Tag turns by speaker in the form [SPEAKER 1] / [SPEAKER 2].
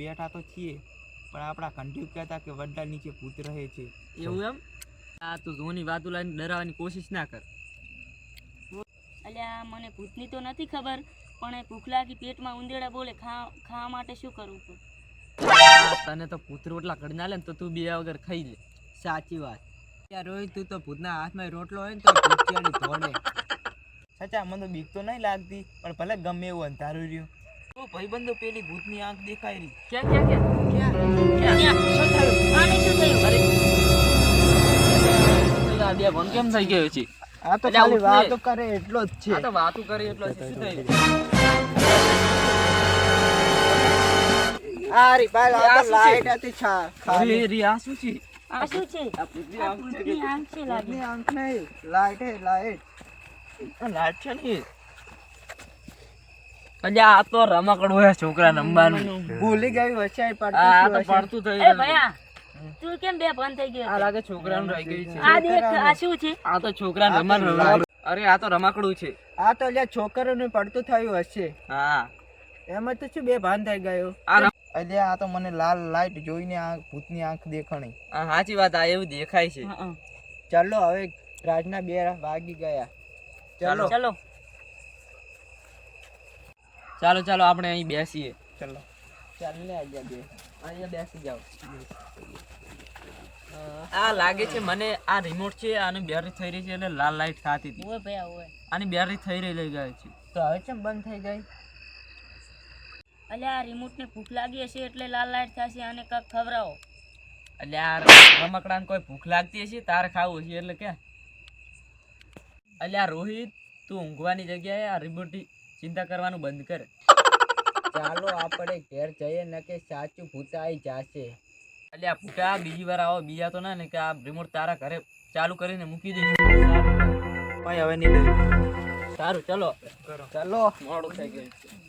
[SPEAKER 1] બેઠા તો છીએ પણ આપણા કંઠ્યુ કહેતા કે વડલા નીચે ભૂત રહે છે.
[SPEAKER 2] એવું એમ? આ તું જૂની વાતો લઈને ડરાવવાની કોશિશ ના કર.
[SPEAKER 3] અલ્યા મને ભૂતની તો નથી ખબર પણ એ ભૂખ લાગી પેટમાં ઉંદેડા બોલે ખા ખાવા માટે શું કરવું પડે
[SPEAKER 2] તને તો પુત્ર રોટલા કરી ના લે ને તો તું બે વગર ખાઈ લે.
[SPEAKER 4] સાચી વાત. યાર રોહિત તું તો ભૂતના હાથમાં રોટલો હોય ને તો ભૂત ચડી ધોડે
[SPEAKER 1] સચા મને તો બીક તો નહીં લાગતી પણ ભલે ગમે એવું અંધારું રહ્યું. ભાઈબંધો પેલી ભૂતની આંખ દેખાય રહી.
[SPEAKER 2] ક્યાં ક્યાં ક્યાં?
[SPEAKER 3] ત્યાં, શું થયું? આને શું થયું?
[SPEAKER 2] અરે. આ બે ભણ કેમ થઈ ગયો છે
[SPEAKER 4] આ તો ખાલી વાતો કરે એટલો જ છે.
[SPEAKER 2] આ તો વાતો કરે એટલો છે. શું થયું?
[SPEAKER 4] આ રી
[SPEAKER 2] આ
[SPEAKER 4] આ તો
[SPEAKER 2] શું છે?
[SPEAKER 4] લાઈટ હતી છા ખાલી.
[SPEAKER 2] અરે શું છે?
[SPEAKER 3] આ શું છે?
[SPEAKER 2] આ ભૂતની આંખ છે
[SPEAKER 3] ભૂતની આંખ છે લાગે.
[SPEAKER 4] આંખ નહીં લાઈટ હે લાઈટ
[SPEAKER 2] છે ને? અલ્યા આ તો રમકડું હે છોકરા રમવાનું
[SPEAKER 4] ભૂલી આ
[SPEAKER 2] આ આ તો
[SPEAKER 4] પડતું
[SPEAKER 2] પડતું થઈ ગયું.
[SPEAKER 3] ભયા તું કેમ બે બંધ થઈ ગયો?
[SPEAKER 2] આ લાગે છોકરાનું રહી ગયું છે.
[SPEAKER 3] આ દેખ આ શું છે?
[SPEAKER 2] આ તો છોકરા રમકડું. અરે આ તો રમકડું છે.
[SPEAKER 4] આ તો અલ્યા છોકરોનું પડતું થયું હશે.
[SPEAKER 2] હા.
[SPEAKER 4] એમાં તો શું બે ભાન થઈ ગયું?
[SPEAKER 2] આ
[SPEAKER 1] અલ્યા આ તો મને લાલ લાઈટ જોઈને આંખ ભૂતની આંખ દેખાણી.
[SPEAKER 2] હા સાચી વાત આ એવું દેખાય છે.
[SPEAKER 4] ચાલો હવે રાતના બે વાગી ગયા. ચાલો.
[SPEAKER 3] ચલો.
[SPEAKER 2] ચાલો ચાલો આપણે અહીં બેસીએ.
[SPEAKER 1] ચલો.
[SPEAKER 4] ચાલીને બે
[SPEAKER 2] અહીંયા બેસી જાઓ. આ લાગે છે મને આ રિમોટ છે આની બેટરી થઈ રહી છે એટલે લાલ લાઈટ થતી હતી.
[SPEAKER 3] ઓય ભાઈ ઓય.
[SPEAKER 2] આની બેટરી થઈ રહી ગઈ છે.
[SPEAKER 4] તો હવે કેમ બંધ થઈ ગઈ?
[SPEAKER 3] અલ્યા આ રિમોટ ને ભૂખ લાગી હશે એટલે લાલ લાઈટ થશે અને કાક ખવડાવો.
[SPEAKER 2] આ રમકડાને કોઈ ભૂખ લાગતી હશે તારે ખાવું હશે એટલે કે. અલ્યા રોહિત તું ઊંઘવાની જગ્યાએ આ રિમોટની ચિંતા કરવાનું બંધ કર.
[SPEAKER 4] ચાલો આપણે ઘેર જઈએ ને કે સાચું ભૂતાઈ જશે.
[SPEAKER 2] અલ્યા ભૂતા બીજી વાર આવો બીજા તો ના ને કે આ રિમોટ તારા ઘરે ચાલુ કરીને મૂકી દઈશું
[SPEAKER 1] ભાઈ હવે નહીં
[SPEAKER 2] સારું ચલો.
[SPEAKER 4] ચાલો.
[SPEAKER 2] મોડું થઈ ગયું.